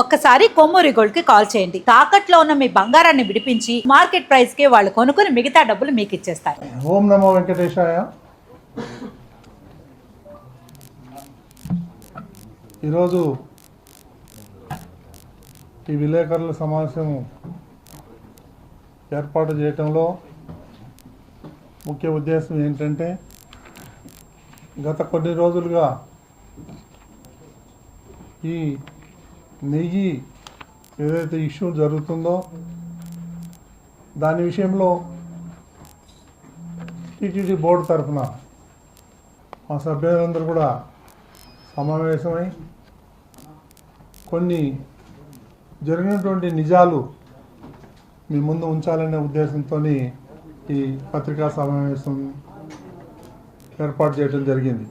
ఒక్కసారి కొమ్మూరి గోల్డ్కి కాల్ చేయండి. తాకట్లో ఉన్న మీ బంగారాన్ని విడిపించి మార్కెట్ ప్రైస్కి వాళ్ళు కొనుక్కుని మిగతా డబ్బులు మీకు ఇచ్చేస్తారు. ఓం నమో వెంకటేశాయ. ఈరోజు ఈ విలేకరుల సమావేశం ఏర్పాటు చేయటంలో ముఖ్య ఉద్దేశం ఏంటంటే గత కొన్ని రోజులుగా ఈ నెయ్యి ఏదైతే ఇష్యూ జరుగుతుందో దాని విషయంలో టీటీడీ బోర్డు తరఫున మా సభ్యులందరూ కూడా సమావేశమై కొన్ని జరిగినటువంటి నిజాలు మీ ముందు ఉంచాలనే ఉద్దేశంతో ఈ పత్రికా సమావేశం ఏర్పాటు చేయడం జరిగింది.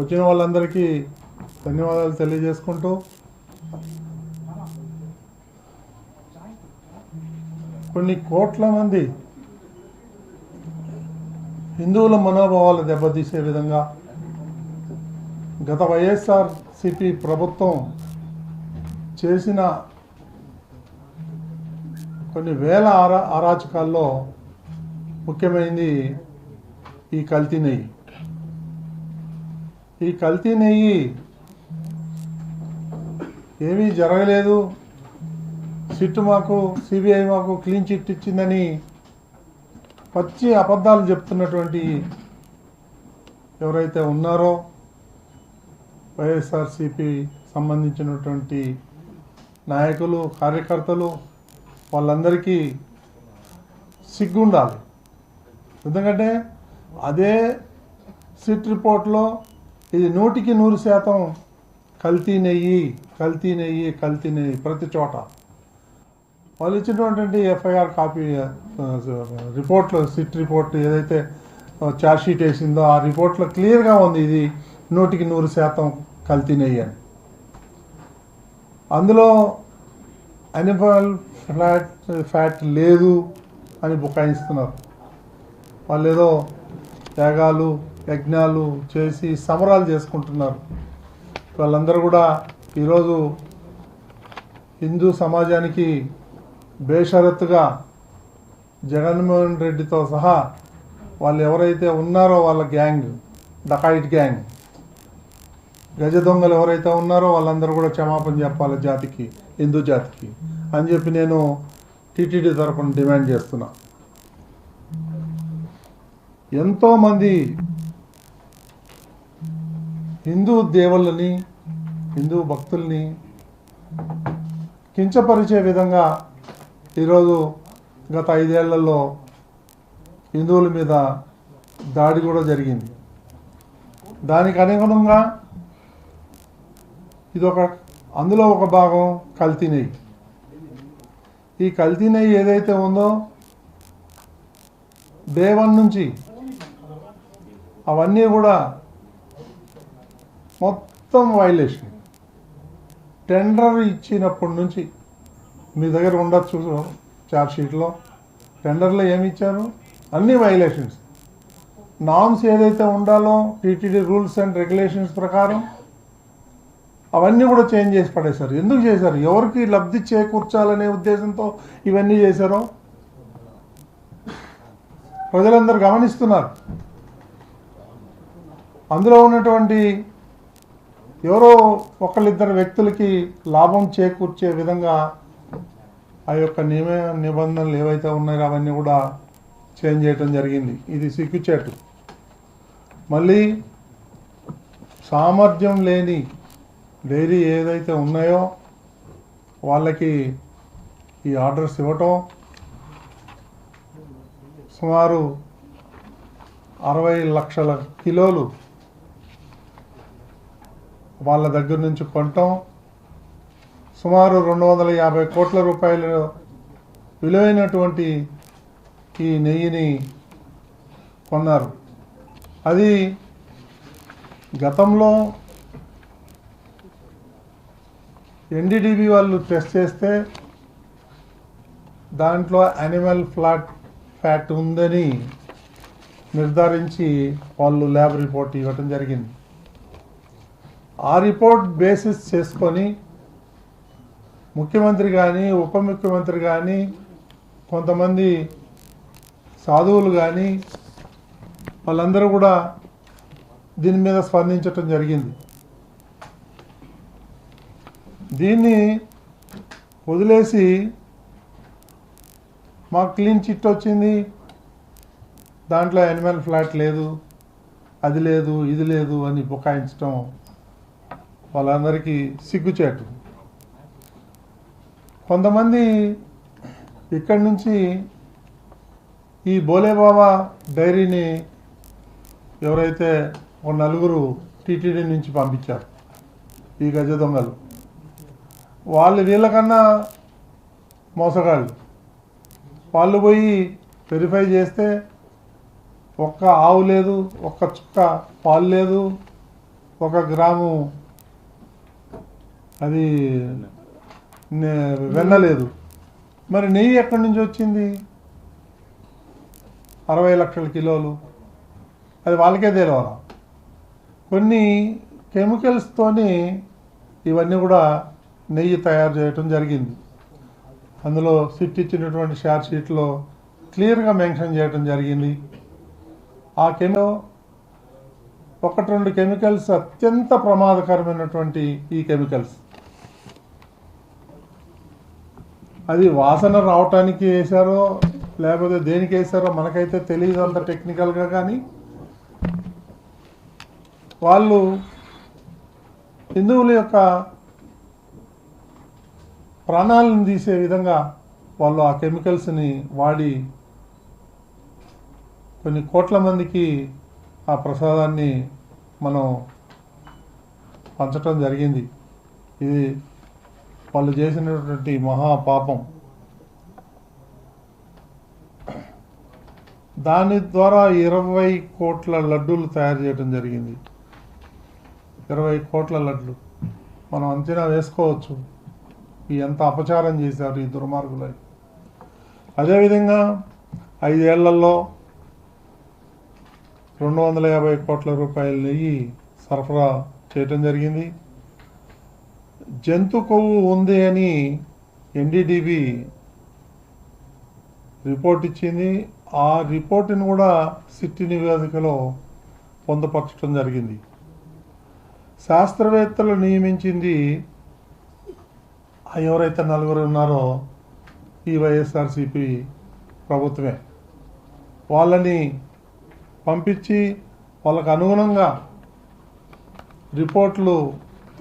వచ్చిన వాళ్ళందరికీ ధన్యవాదాలు తెలియజేసుకుంటూ కొన్ని కోట్ల మంది హిందువుల మనోభావాలు దెబ్బతీసే విధంగా గత వైఎస్ఆర్ సిపి ప్రభుత్వం చేసిన కొన్ని వేల ఆరా అరాచకాల్లో ముఖ్యమైనది ఈ కల్తీ నెయ్యి. ఈ కల్తీ నెయ్యి ఏమీ జరగలేదు. సిట్ మాకు సిబిఐ మాకు క్లీన్ చిట్ ఇచ్చిందని పచ్చి అబద్ధాలు చెప్తున్నటువంటి ఎవరైతే ఉన్నారో వైఎస్ఆర్సిపి సంబంధించినటువంటి నాయకులు కార్యకర్తలు వాళ్ళందరికీ సిగ్గుండాలి. ఎందుకంటే అదే సిట్ రిపోర్ట్లో ఇది నూటికి నూరు శాతం కల్తీ నెయ్యి. కల్తీ నెయ్యి కల్తీ నెయ్యి ప్రతి చోట. వాళ్ళు ఇచ్చినటువంటి ఎఫ్ఐఆర్ కాపీ రిపోర్ట్లో సిట్ రిపోర్ట్ ఏదైతే ఛార్జ్ షీట్ వేసిందో ఆ రిపోర్ట్లో క్లియర్గా ఉంది ఇది నూటికి నూరు శాతం కల్తీ నెయ్యి అని. అందులో అనిమల్ ఫ్లాట్ ఫ్యాట్ లేదు అని బుకాయిస్తున్నారు. వాళ్ళు ఏదో యాగాలు యజ్ఞాలు చేసి సమరాలు చేసుకుంటున్నారు. వాళ్ళందరూ కూడా ఈరోజు హిందూ సమాజానికి బేషరత్తుగా జగన్మోహన్ రెడ్డితో సహా వాళ్ళు ఎవరైతే ఉన్నారో వాళ్ళ గ్యాంగ్ డకాయిట్ గ్యాంగ్ గజ దొంగలు ఎవరైతే ఉన్నారో వాళ్ళందరూ కూడా క్షమాపణ చెప్పాలి జాతికి హిందూ జాతికి అని చెప్పి నేను టీటీడీ తరఫున డిమాండ్ చేస్తున్నా. ఎంతోమంది హిందూ దేవుళ్ళని హిందూ భక్తుల్ని కించపరిచే విధంగా ఈరోజు గత ఐదేళ్ళలో హిందువుల మీద దాడి కూడా జరిగింది. దానికి అనుగుణంగా ఇదొక అందులో ఒక భాగం కల్తీ నెయ్యి. ఈ కల్తీ నెయ్యి ఏదైతే ఉందో డే వన్ నుంచి అవన్నీ కూడా మొత్తం వైలేషన్ టెండర్ ఇచ్చినప్పటి నుంచి మీ దగ్గర ఉండొచ్చు చార్జ్ షీట్లో. టెండర్లో ఏమి ఇచ్చారు? అన్ని వైలేషన్స్ నామ్స్ ఏదైతే ఉండాలో టీటీడీ రూల్స్ అండ్ రెగ్యులేషన్స్ ప్రకారం అవన్నీ కూడా చేంజ్ చేసి పడేశారు. ఎందుకు చేశారు? ఎవరికి లబ్ధి చేకూర్చాలనే ఉద్దేశంతో ఇవన్నీ చేశారో? ప్రజలందరూ గమనిస్తున్నారు. అందులో ఉన్నటువంటి ఎవరో ఒకళ్ళిద్దరు వ్యక్తులకి లాభం చేకూర్చే విధంగా ఆ యొక్క నియమ నిబంధనలు ఏవైతే ఉన్నాయో అవన్నీ కూడా చేంజ్ చేయటం జరిగింది. ఇది సిగ్గుచేటు. మళ్ళీ సామర్థ్యం లేని డైరీ ఏదైతే ఉన్నాయో వాళ్ళకి ఈ ఆర్డర్స్ ఇవ్వటం సుమారు అరవై లక్షల కిలోలు వాళ్ళ దగ్గర నుంచి కొనటం సుమారు రెండు వందల యాభై కోట్ల రూపాయలు విలువైనటువంటి ఈ నెయ్యిని కొన్నారు. అది గతంలో ఎన్డీడీబీ వాళ్ళు టెస్ట్ చేస్తే దాంట్లో యానిమల్ ఫ్లాట్ ఫ్యాట్ ఉందని నిర్ధారించి వాళ్ళు ల్యాబ్ రిపోర్ట్ ఇవ్వటం జరిగింది. ఆ రిపోర్ట్ బేసిస్ చేసుకొని ముఖ్యమంత్రి కానీ ఉప ముఖ్యమంత్రి కానీ కొంతమంది సాధువులు కానీ వాళ్ళందరూ కూడా దీని మీద స్పందించటం జరిగింది. దీన్ని వదిలేసి మాకు క్లీన్ చిట్ వచ్చింది. దాంట్లో యానిమల్ ఫ్లాట్ లేదు అది లేదు ఇది లేదు అని బుకాయించడం వాళ్ళందరికీ సిగ్గుచేటు. కొంతమంది ఇక్కడి నుంచి ఈ బోలేబాబా డైరీని ఎవరైతే ఒక నలుగురు టీటీడీ నుంచి పంపించారు ఈ గజ దొంగలు. వాళ్ళు వీళ్ళకన్నా మోసగాళ్ళు. వాళ్ళు పోయి వెరిఫై చేస్తే ఒక్క ఆవు లేదు ఒక్క చుక్క పాలు లేదు ఒక గ్రాము అది వెళ్ళలేదు. మరి నెయ్యి ఎక్కడి నుంచి వచ్చింది? అరవై లక్షల కిలోలు. అది వాళ్ళకే తెలియాల కొన్ని కెమికల్స్తోని ఇవన్నీ కూడా నెయ్యి తయారు చేయటం జరిగింది. అందులో సిట్ ఇచ్చినటువంటి షార్ట్ షీట్లో క్లియర్గా మెన్షన్ చేయడం జరిగింది. ఆ కెమికల్ ఒకటి రెండు కెమికల్స్ అత్యంత ప్రమాదకరమైనటువంటి ఈ కెమికల్స్. అది వాసన రావటానికి వేశారో లేకపోతే దేనికి వేశారో మనకైతే తెలియదు అంత టెక్నికల్గా కానీ. వాళ్ళు హిందువుల యొక్క ప్రాణాలను తీసే విధంగా వాళ్ళు ఆ కెమికల్స్ని వాడి కొన్ని కోట్ల మందికి ఆ ప్రసాదాన్ని మనం పంచటం జరిగింది. ఇది వాళ్ళు చేసినటువంటి మహా పాపం దాని ద్వారా ఇరవై కోట్ల లడ్డూలు తయారు చేయడం జరిగింది. ఇరవై కోట్ల లడ్లు. మనం అంచనా వేసుకోవచ్చు. ఎంత అపచారం చేశారు ఈ దుర్మార్గులై. అదేవిధంగా ఐదేళ్ళలో రెండు వందల యాభై కోట్ల రూపాయల నెయ్యి సరఫరా చేయటం జరిగింది. జంతు కొవ్వు ఉంది అని ఎన్డీడీబీ రిపోర్ట్ ఇచ్చింది. ఆ రిపోర్టును కూడా సిట్టి నివేదికలో పొందపరచడం జరిగింది. శాస్త్రవేత్తలు నియమించింది ఎవరైతే నలుగురు ఉన్నారో ఈ వైఎస్ఆర్సిపి ప్రభుత్వమే. వాళ్ళని పంపించి వాళ్ళకు అనుగుణంగా రిపోర్ట్లు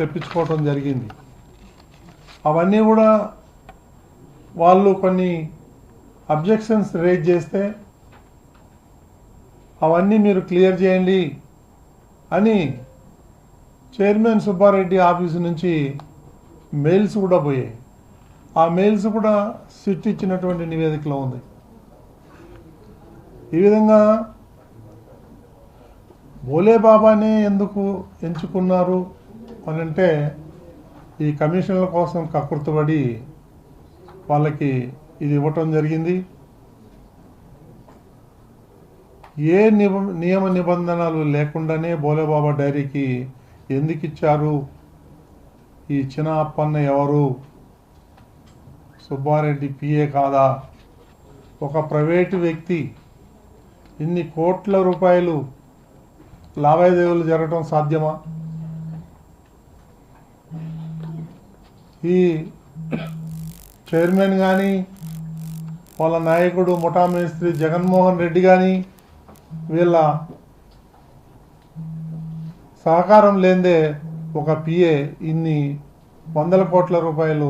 తెప్పించుకోవటం జరిగింది. అవన్నీ కూడా వాళ్ళు కొన్ని అబ్జెక్షన్స్ రేజ్ చేస్తే అవన్నీ మీరు క్లియర్ చేయండి అని చైర్మన్ సుబ్బారెడ్డి ఆఫీసు నుంచి మెయిల్స్ కూడా పోయాయి. ఆ మెయిల్స్ కూడా సిట్ ఇచ్చినటువంటి నివేదికలో ఉంది. ఈ విధంగా బోలే బాబానే ఎందుకు ఎంచుకున్నారు? అని అంటే ఈ కమిషన్ల కోసం కకృతపడి వాళ్ళకి ఇది ఇవ్వటం జరిగింది. ఏ నిబ నియమ నిబంధనలు లేకుండానే బోలేబాబా డైరీకి ఎందుకు ఇచ్చారు? ఈ చిన్న అప్పన్న ఎవరు? సుబ్బారెడ్డి పిఏ కాదా? ఒక ప్రైవేటు వ్యక్తి ఇన్ని కోట్ల రూపాయలు లావాదేవీలు జరగటం సాధ్యమా? ఈ చైర్మన్ కానీ వాళ్ళ నాయకుడు ముఠా మేస్త్రి జగన్మోహన్ రెడ్డి కానీ వీళ్ళ సహకారం లేదే ఒక పిఏ ఇన్ని వందల కోట్ల రూపాయలు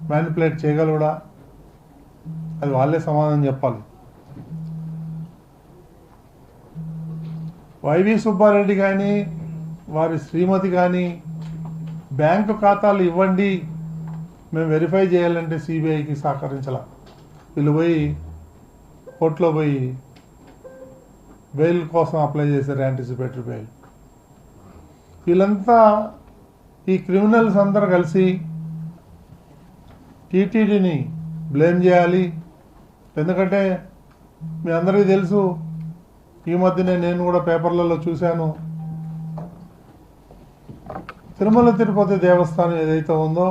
మ్యానిపులేట్ చేయగలడా అది వాళ్ళే సమాధానం చెప్పాలి. వైవి సుబ్బారెడ్డి కానీ వారి శ్రీమతి కానీ బ్యాంకు ఖాతాలు ఇవ్వండి. మేము వెరిఫై చేయాలంటే సిబిఐకి సహకరించాల. వీళ్ళు పోయి కోర్టులో పోయి బెయిల్ కోసం అప్లై చేశారు యాంటిసిపేటరీ బెయిల్ వీళ్ళంతా ఈ క్రిమినల్స్ అందరు కలిసి టీటీడీని బ్లేమ్ చేయాలి. ఎందుకంటే మీ అందరికీ తెలుసు ఈ మధ్యనే నేను కూడా పేపర్లలో చూశాను. తిరుమల తిరుపతి దేవస్థానం ఏదైతే ఉందో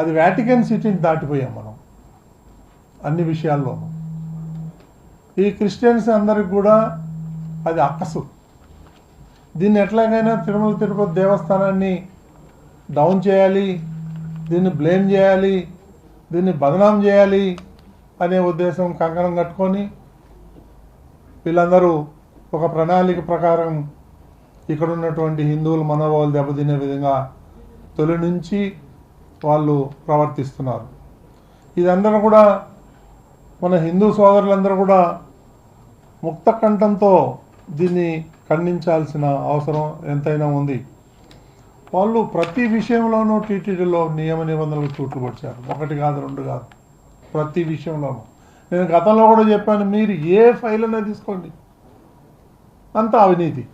అది వాటికన్ సిటీని దాటిపోయాం మనం. అన్ని విషయాల్లోనూ. ఈ క్రిస్టియన్స్ అందరికి కూడా అది అక్కసు. దీన్ని ఎట్లాగైనా తిరుమల తిరుపతి దేవస్థానాన్ని డౌన్ చేయాలి దీన్ని బ్లేమ్ చేయాలి దీన్ని బదనాం చేయాలి అనే ఉద్దేశం కంకణం కట్టుకొని వీళ్ళందరూ ఒక ప్రణాళిక ప్రకారం ఇక్కడ ఉన్నటువంటి హిందువుల మనోభావాలు దెబ్బతినే విధంగా తొలి నుంచి వాళ్ళు ప్రవర్తిస్తున్నారు. ఇదందరూ కూడా మన హిందూ సోదరులందరూ కూడా ముక్త కంఠంతో దీన్ని ఖండించాల్సిన అవసరం ఎంతైనా ఉంది. వాళ్ళు ప్రతి విషయంలోనూ టీటీడీలో నియమ నిబంధనలకు చూట్లు పడిచారు ఒకటి కాదు రెండు కాదు. ప్రతి విషయంలోనూ. నేను గతంలో కూడా చెప్పాను మీరు ఏ ఫైల్ అయినా తీసుకోండి. అంత అవినీతి.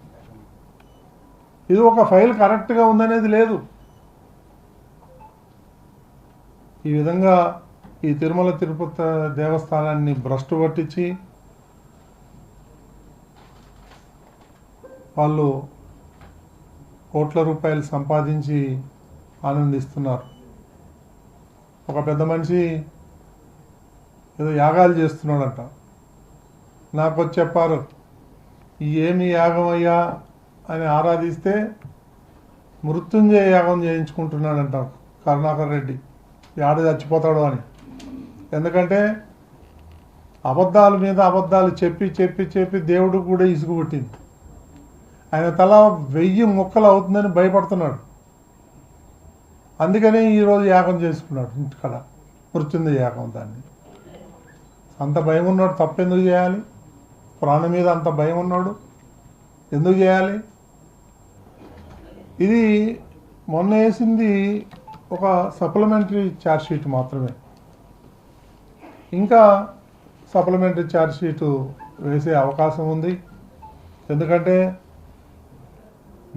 ఇది ఒక ఫైల్ కరెక్ట్గా ఉందనేది లేదు. ఈ విధంగా ఈ తిరుమల తిరుపతి దేవస్థానాన్ని భ్రష్టు పట్టించి వాళ్ళు కోట్ల రూపాయలు సంపాదించి ఆనందిస్తున్నారు. ఒక పెద్ద మనిషి ఏదో యాగాలు చేస్తున్నాడంట. నాకు వచ్చి చెప్పారు ఏమి యాగం అయ్యా అని ఆరాధిస్తే మృత్యుంజయ యాగం చేయించుకుంటున్నాడంట కరుణాకర్ రెడ్డి. యాడ చచ్చిపోతాడు అని. ఎందుకంటే అబద్ధాల మీద అబద్ధాలు చెప్పి చెప్పి చెప్పి దేవుడు కూడా ఇసుగు పుట్టింది ఆయన తల వెయ్యి ముక్కలు అవుతుందని భయపడుతున్నాడు. అందుకనే ఈరోజు యాగం చేసుకున్నాడు ఇంటికాడ. మృత్యుంజయ యాగం దాన్ని. అంత భయం ఉన్నాడు తప్పెందుకు చేయాలి? ప్రాణం మీద అంత భయం ఉన్నాడు? ఎందుకు చేయాలి? ఇది మొన్న వేసింది ఒక సప్లిమెంటరీ ఛార్జ్ షీట్ మాత్రమే. ఇంకా సప్లిమెంటరీ ఛార్జ్ షీటు వేసే అవకాశం ఉంది. ఎందుకంటే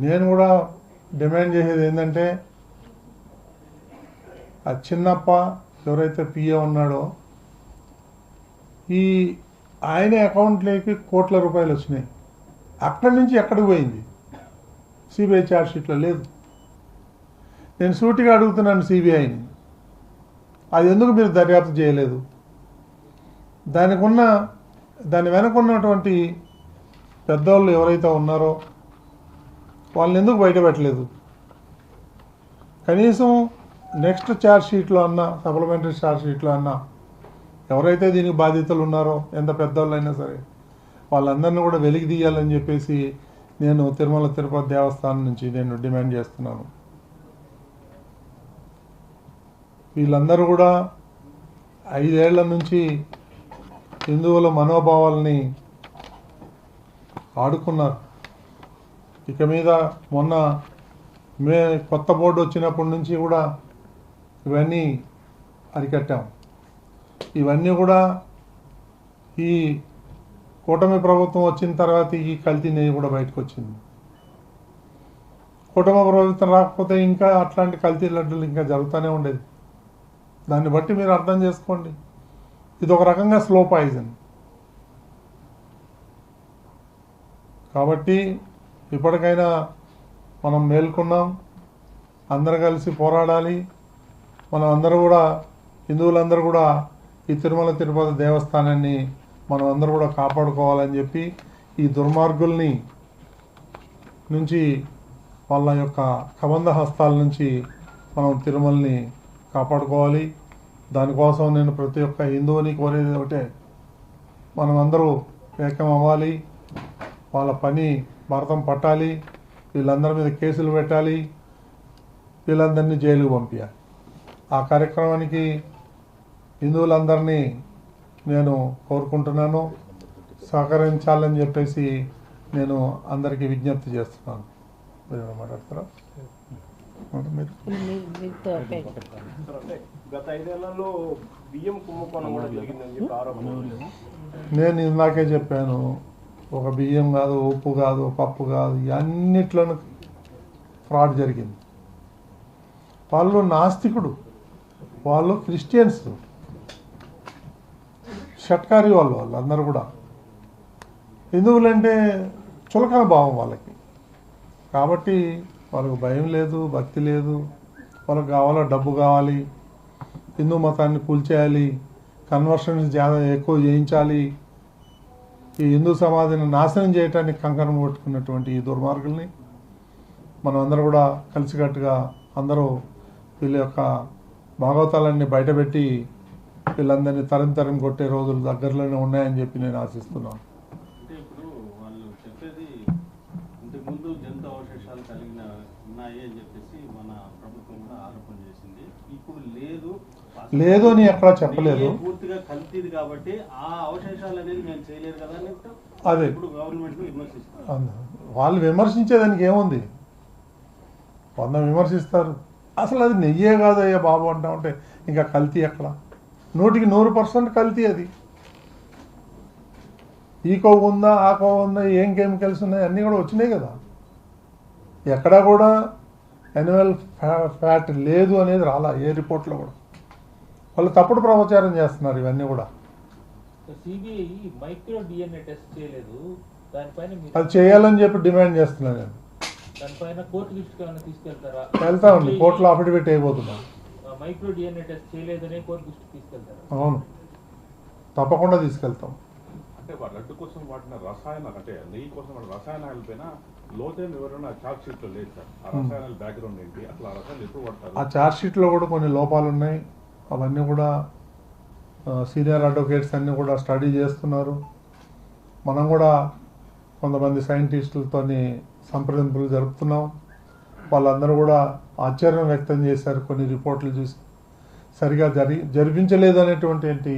నేను కూడా డిమాండ్ చేసేది ఏంటంటే ఆ చిన్నప్ప ఎవరైతే పిఏ ఉన్నాడో ఈ ఆయన అకౌంట్లోకి కోట్ల రూపాయలు వచ్చినాయి. అక్కడి నుంచి ఎక్కడికి పోయింది? సిబిఐ ఛార్జ్ షీట్లో లేదు. నేను సూటిగా అడుగుతున్నాను సిబిఐని అది ఎందుకు మీరు దర్యాప్తు చేయలేదు? దానికి ఉన్న దాని వెనక ఉన్నటువంటి పెద్దవాళ్ళు ఎవరైతే ఉన్నారో వాళ్ళని ఎందుకు బయటపెట్టలేదు? కనీసం నెక్స్ట్ ఛార్జ్ షీట్లో అన్నా సప్లిమెంటరీ ఛార్జ్ షీట్లో అన్నా ఎవరైతే దీనికి బాధ్యతలు ఉన్నారో ఎంత పెద్దవాళ్ళు అయినా సరే వాళ్ళందరినీ కూడా వెలికి తీయాలని చెప్పేసి నేను తిరుమల తిరుపతి దేవస్థానం నుంచి నేను డిమాండ్ చేస్తున్నాను. వీళ్ళందరూ కూడా ఐదేళ్ళ నుంచి హిందువుల మనోభావాల్ని ఆడుకున్నారు. ఇక మీద మొన్న మే కొత్త బోర్డు వచ్చినప్పటి నుంచి కూడా ఇవన్నీ అరికట్టాం. ఇవన్నీ కూడా ఈ కూటమి ప్రభుత్వం వచ్చిన తర్వాత ఈ కల్తీ నెయ్యి కూడా బయటకు వచ్చింది. కూటమి ప్రభుత్వం రాకపోతే ఇంకా అట్లాంటి కల్తీ లడ్డులు ఇంకా జరుగుతూనే ఉండేది. దాన్ని బట్టి మీరు అర్థం చేసుకోండి. ఇది ఒక రకంగా స్లో పాయిజన్. కాబట్టి ఇప్పటికైనా మనం మేల్కొన్నాం. అందరు కలిసి పోరాడాలి. మనం అందరూ కూడా హిందువులందరూ కూడా ఈ తిరుమల తిరుపతి దేవస్థానాన్ని మనం అందరూ కూడా కాపాడుకోవాలని చెప్పి ఈ దుర్మార్గుల్ని నుంచి వాళ్ళ యొక్క కబంధ హస్తాల నుంచి మనం తిరుమలని కాపాడుకోవాలి. దానికోసం నేను ప్రతి ఒక్క హిందువుని కోరేది ఒకటే మనం అందరూ ఏకం అవ్వాలి వాళ్ళ పని భారతం పట్టాలి వీళ్ళందరి మీద కేసులు పెట్టాలి వీళ్ళందరినీ జైలుకు పంపించాలి ఆ కార్యక్రమానికి హిందువులందరినీ నేను కోరుకుంటున్నాను. సహకరించాలని చెప్పేసి నేను అందరికీ విజ్ఞప్తి చేస్తున్నాను. మీరు? మాట్లాడతారా. నేను ఇందాకే చెప్పాను ఒక బియ్యం కాదు ఉప్పు కాదు పప్పు కాదు అన్నిట్లోనూ ఫ్రాడ్ జరిగింది. వాళ్ళు నాస్తికుడు వాళ్ళు క్రిస్టియన్స్ షట్కారి వాళ్ళు వాళ్ళు అందరూ కూడా. హిందువులంటే చులకన భావం వాళ్ళకి. కాబట్టి వాళ్ళకు భయం లేదు భక్తి లేదు. వాళ్ళకి కావాలో డబ్బు కావాలి హిందూ మతాన్ని కూల్చేయాలి కన్వర్షన్స్ జాదా ఎక్కువ చేయించాలి. ఈ హిందూ సమాధిని నాశనం చేయడానికి కంకణం కొట్టుకున్నటువంటి ఈ దుర్మార్గుల్ని మనం అందరూ కూడా కలిసికట్టుగా అందరూ వీళ్ళ యొక్క భాగవతాలన్నీ బయటపెట్టి వీళ్ళందరినీ తరిం తరిం కొట్టే రోజులు దగ్గరలోనే ఉన్నాయని చెప్పి నేను ఆశిస్తున్నాను. అంటే ఇప్పుడు వాళ్ళు చెప్పేది ఇంతకుముందు జంతు అవశేషాలు కలిగిన ఉన్నాయి అని చెప్పేసి మన ప్రభుత్వం కూడా ఆరోపణ చేసింది. ఇప్పుడు లేదు. అని ఎక్కడా చెప్పలేదు. పూర్తిగా కల్తీది కాబట్టి ఆ అవశేషాలు అనేది మేము చేయలేదు కదా అని అదే. ఇప్పుడు గవర్నమెంట్ విమర్శిస్తారు. అంద- వాళ్ళు విమర్శించేదానికి ఏముంది? వంద విమర్శిస్తారు. అసలు అది నెయ్యే కాదయ్యా బాబు అంటా ఉంటే ఇంకా కల్తీ ఎక్కడ? నూటికి నూరు పర్సెంట్ కల్తీ అది. ఈ కొవ్వు ఉందా ఆ కొవ్వు ఉందా ఏం కెమికల్స్ ఉన్నాయి అన్నీ కూడా వచ్చినాయి కదా. ఎక్కడా కూడా యాన్యువల్ ఫ్యాట్ లేదు అనేది రాలా ఏ రిపోర్ట్లో కూడా. వాళ్ళు తప్పుడు ప్రచారం చేస్తున్నారు ఇవన్నీ కూడా. అది చేయాలని చెప్పి డిమాండ్ చేస్తున్నాను నేను వెళ్తామండి కోర్టులో అఫిడవిట్ అయిపోతున్నాం మైక్రో డిఎన్ఏ టెస్ట్ చేయలేదనే కోర్టు దృష్టికి తీసుకెళ్తారా. అవును. తప్పకుండా తీసుకెళ్తాం. అంటే వాళ్ళ లడ్డు కోసం వాడిన రసాయనాలు అంటే నెయ్యి కోసం రసాయనాల పైన లోతైన వివరణ చార్ట్ షీట్లో లేదు సార్. ఆ రసాయనాల బ్యాక్గ్రౌండ్ ఏంటి? అట్లా ఆ రసాయనాలు ఎప్పుడు వాడతారు? ఆ ఛార్జ్ షీట్లో కూడా కొన్ని లోపాలు ఉన్నాయి అవన్నీ కూడా సీనియర్ అడ్వకేట్స్ అన్నీ కూడా స్టడీ చేస్తున్నారు. మనం కూడా కొంతమంది సైంటిస్టులతోని సంప్రదింపులు జరుపుతున్నాం. వాళ్ళందరూ కూడా ఆశ్చర్యం వ్యక్తం చేశారు కొన్ని రిపోర్ట్లు చూసి. సరిగా జరి జరిపించలేదు అనేటువంటి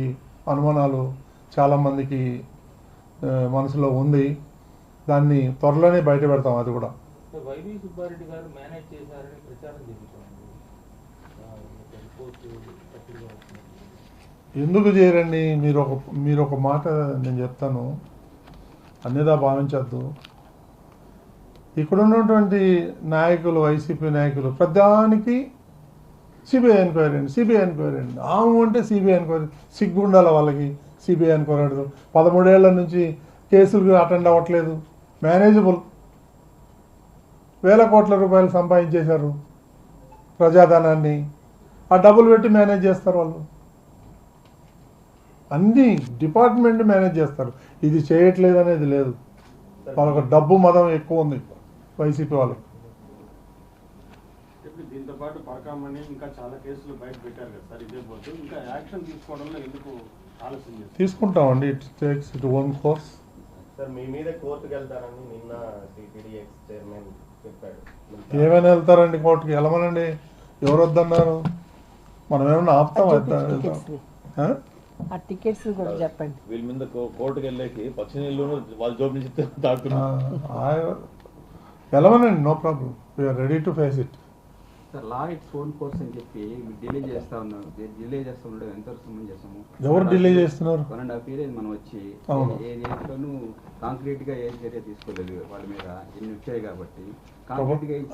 అనుమానాలు చాలామందికి మనసులో ఉంది. దాన్ని త్వరలోనే బయట పెడతాం అది కూడా. ఎందుకు చేయరండి? మీరు ఒక మీరు ఒక మాట నేను చెప్తాను. అన్నిదా భావించద్దు. ఇక్కడ ఉన్నటువంటి నాయకులు వైసీపీ నాయకులు ప్రధానికి సిబిఐ ఎంక్వైరీ అండి సిబిఐ ఎంక్వైరీ అండి. ఆము అంటే సిబిఐ ఎంక్వైరీ సిగ్గు ఉండాలి వాళ్ళకి సిబిఐ ఎంక్వైరీ పదమూడేళ్ళ నుంచి కేసులు అటెండ్ అవ్వట్లేదు. మేనేజబుల్ వేల కోట్ల రూపాయలు సంపాదించేశారు ప్రజాధనాన్ని. ఆ డబ్బులు పెట్టి మేనేజ్ చేస్తారు వాళ్ళు. అన్ని డిపార్ట్మెంట్ మేనేజ్ చేస్తారు. ఇది చేయట్లేదు అనేది లేదు. వాళ్ళకు డబ్బు మదం ఎక్కువ ఉంది. వైసీపీ వాళ్ళకి ఇప్పుడు దీంతో పాటు ఇంకా చాలా కేసులు బయట పెట్టారు కదా సార్ ఇదే పోతూ ఇంకా యాక్షన్ తీసుకోవడంలో ఎందుకు తీసుకుంటామండి. It takes it own course sir మీ మీద కోర్టుకు వెళ్తారని నిన్న చైర్మన్ చెప్పాడు. ఏమైనా వెళ్తారండి కోర్టుకి? వెళ్ళమనండి. ఎవరు వద్దన్నారు? మనం ఏమన్నా ఆపుతాం ఆ? ఆ టికెట్స్ కూడా చెప్పండి. వీళ్ళ మీద కోర్టుకు వెళ్ళేకి పచ్చి నీళ్ళు వాళ్ళ జోబు నుంచి ఆ, తాగుతున్నారు వెళ్ళమనండి no problem we are ready to face it sir law own course అని చెప్పి డిలే చేస్తా డిలే చేస్తా ఉండడం ఎంతవరకు సంబంధించము ఎవరు డిలే చేస్తున్నారు? వన్ అండ్ హాఫ్ ఇయర్ మనం వచ్చి. ఏ దేంట్లోనూ కాంక్రీట్గా ఏ చర్య తీసుకోలేదు వాళ్ళ మీద ఎన్ని వచ్చాయి కాబట్టి.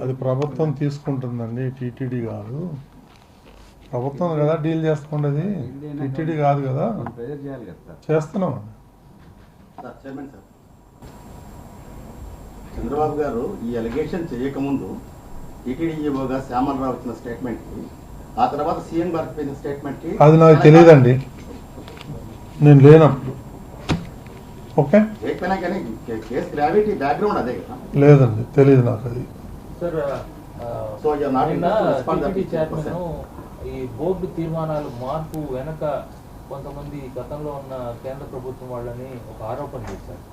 అది ప్రభుత్వం తీసుకుంటుందండి టీటీడీ కాదు. ప్రభుత్వం కదా డీల్ చేస్తుండేది తీసుకున్నా టీటీడీ కాదు కదా. మనం ప్రెజర్ చేయాలి కదా సార్ చేస్తున్నాం సార్ చైర్మన్ సార్ చంద్రబాబు గారు ఈ అలిగేషన్ చేయకముందు టీటీడీఈఓగా శ్యామలరావు ఇచ్చిన స్టేట్మెంట్కి ఆ తర్వాత సీఎం గారు ఇచ్చిన స్టేట్మెంట్కి అది నాకు తెలియదండి నేను లేనప్పుడు. ఓకే? లేకపోయినా కానీ కే- కేసు గ్రావిటీ బ్యాక్గ్రౌండ్ అదే కదా. లేదండి తెలియదు నాకు అది. Sir chairman 50%. ఈ బోర్డు తీర్మానాలు మార్పు వెనక కొంతమంది గతంలో ఉన్న కేంద్ర ప్రభుత్వం వాళ్ళని ఒక ఆరోపణ చేశారు.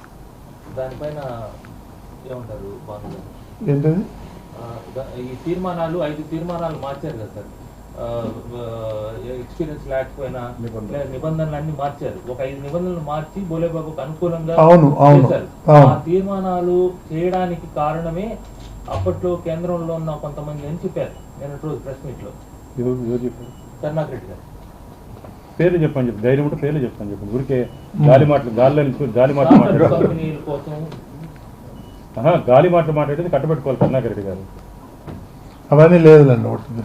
దానిపైన ఏమంటారు? ఏంటది? ఈ తీర్మానాలు ఐదు తీర్మానాలు మార్చారు కదా సార్. ఎక్స్పీరియన్స్ లేకపోయినా నిబంధనలు. అన్ని మార్చారు. ఒక ఐదు నిబంధనలు మార్చి బోలేబాబుకు అనుకూలంగా అవును, చేశారు. అవును. ఆ తీర్మానాలు చేయడానికి కారణమే అప్పట్లో కేంద్రంలో ఉన్న కొంతమంది అని చెప్పారు. నేను రోజు ప్రెస్ మీట్లో కరుణాకర్ రెడ్డి గారు. పేర్లు చెప్పని చెప్పి ధైర్యం ఉంటే పేర్లు చెప్తాను చెప్పండి. ఊరికే గాలి మాటలు గాలిలో గాలి మాటలు మాట్లాడారు కోసం గాలి మాటలు మాట్లాడేది కట్టబెట్టుకోవాలి కరుణాకర్ రెడ్డి గారు. అవన్నీ లేదులేండి ఒకటి